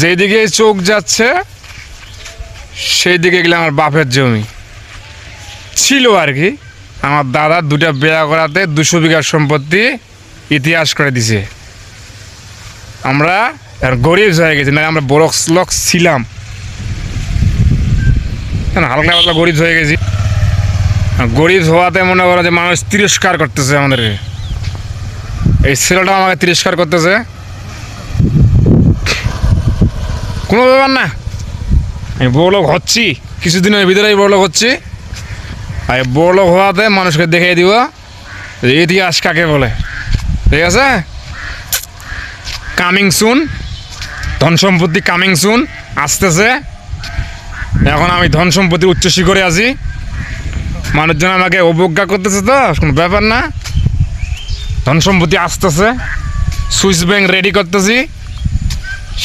যেদিকে চোখ যাচ্ছে সেই দিকে গেলে আমার বাপের জমি। ছিল আর কি। আমার দাদা দুটা বিয়া করাতে দুশো বিঘা সম্পত্তি ইতিহাস করে দিছে। আমরা গরিব হয়ে গেছি না আমরা বড় লোক ছিলাম। হালকা পাতলা গরিব হয়ে গেছি। গরিব হওয়াতে মনে করো যে মানুষ তিরস্কার করতেছে আমাদের এই ছেলেটা আমাকে তিরস্কার করতেছে। কোনো ব্যাপার না। আমি বড়লোক হচ্ছি কিছুদিনের ভিতরেই বড়লোক হচ্ছি। আর বড়লোক হওয়াতে মানুষকে দেখিয়ে দিব ইতিহাস কাকে বলে। ঠিক আছে? কামিং সুন ধন সম্পত্তি কামিং সুন আসতেছে। এখন আমি ধন সম্পত্তির উচ্চ শিখরে আছি। মানুষজন আমাকে অবজ্ঞা করতেছে তো, কোনো ব্যাপার না। ধন সম্পত্তি আসতেছে। সুইস ব্যাংক রেডি করতেছি।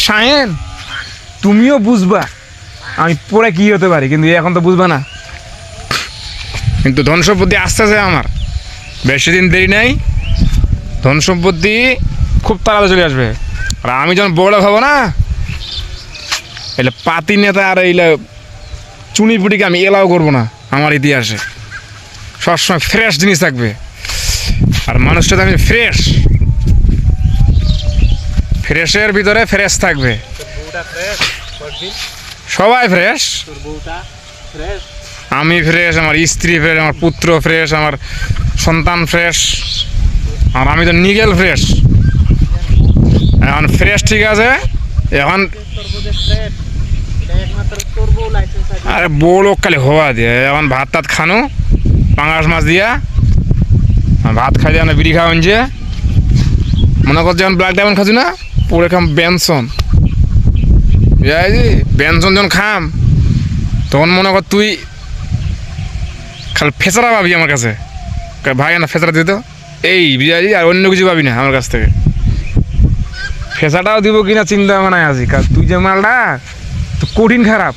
শায়েন তুমিও বুঝবা। আমি পরে কি হতে পারি, কিন্তু এখন তো বুঝবা না। কিন্তু ধন সম্পত্তি আসতেছে আমার। বেশি দিন দেরি নাই, ধন সম্পত্তি খুব তাড়াতাড়ি চলে আসবে। আর আমি যখন বড় হব না, এলে পাতি নেতা আর এইলে চুনি পুটিকে আমি এলাও করব না আমার ইতিহাসে। সবসময় ফ্রেশ জিনিস থাকবে। আর মানুষটা তো আমি ফ্রেশ ফ্রেশের ভিতরে ফ্রেশ থাকবে। সবাই ফ্রেশ আমি ফ্রেশ আমার স্ত্রী ফ্রেশ আমার পুত্র ফ্রেশ আমার সন্তান ফ্রেশ আর আমি তো নিগেল ফ্রেশ এখন ফ্রেশ ঠিক আছে? এখন আরে লোক খালি হওয়া দিয়ে এখন ভাত টাত খানো পাঙাশ মাছ দিয়া। ভাত খাই দিয়ে বিড়ি খাওয়া যে মনে কর যখন ব্ল্যাক ডায়মন্ড খাচ্ছি না? পুরো খাম বেনসন। বেনসন যখন খাম। তখন মনে কর তুই খালি ফেসরা পাবি আমার কাছে। ভাই, না ফেসরা দিত এই বুঝাইছি আর অন্য কিছু পাবি না আমার কাছ থেকে। ফেসাটাও দিব কিনা চিন্তা ভাবনা আছি তুই যে মালটা, তো কঠিন খারাপ।